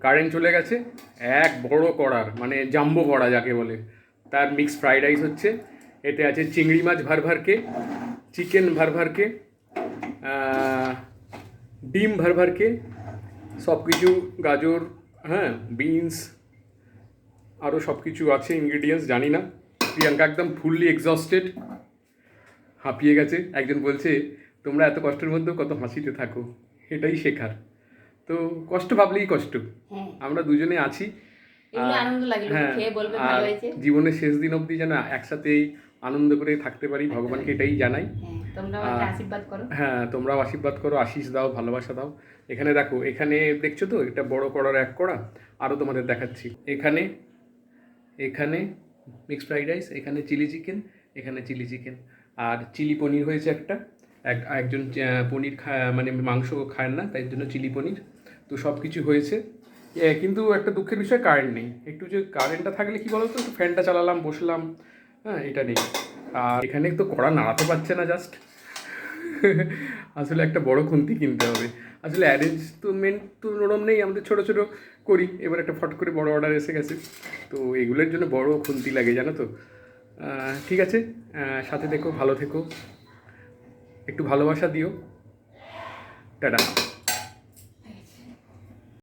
Current চলে গেছে, এক বড় কড়ার মানে জাম্বো কড়া যাকে বলে। তার মিক্স ফ্রাইড রাইস হচ্ছে, এতে আছে চিংড়ি মাছ ভারভারকে চিকেন ভারভারকে ডিম ভারভারকে সব কিছু গাজর হ্যাঁ বিনস আরও সব কিছু আছে ইনগ্রিডিয়েন্টস জানি না। প্রিয়াঙ্কা একদম ফুললি এক্সস্টেড হাঁপিয়ে গেছে। একজন বলছে, তোমরা এত কষ্টের মধ্যেও কত হাসিতে থাকো। এটাই শেখার। তো কষ্ট ভাবলেই কষ্ট। হ্যাঁ। আমরা দুজনে আছি। হ্যাঁ জীবনের শেষ দিন অবধি যেন একসাথেই আনন্দ করে থাকতে পারি ভগবানকে এটাই জানাই। হ্যাঁ তোমরা আমাকে আশীর্বাদ করো। হ্যাঁ তোমরাও আশীর্বাদ করো আশিস দাও ভালোবাসা দাও। এখানে দেখো এখানে দেখছ তো এটা বড় করার এক করা আরও তোমাদের দেখাচ্ছি। এখানে এখানে মিক্সড ফ্রাইড রাইস এখানে চিলি চিকেন এখানে চিলি চিকেন আর চিলি পনির হয়েছে একটা। এক একজন পনির খায় মানে মাংস খায় না তাই জন্য চিলি পনির। তো সব কিছু হয়েছে কিন্তু একটা দুঃখের বিষয় কারেন্ট নেই। একটু যে কারেন্টটা থাকলে কি বলতো? একটু ফ্যানটা চালালাম, বসলাম হ্যাঁ এটা নেই। আর এখানে তো কড়া নাড়াতে পারছে না জাস্ট আসলে একটা বড় খুন্তি কিনতে হবে। আসলে অ্যারেঞ্জমেন্ট তো নরম নেই, আমাদের ছোটো ছোটো করি। এবার একটা ফট করে বড় অর্ডার এসে গেছে। তো এগুলোর জন্য বড় খুন্তি লাগে, জানো তো। ঠিক আছে? সাথে থেকো, ভালো থেকো। একটু ভালোবাসা দিও। টাটা।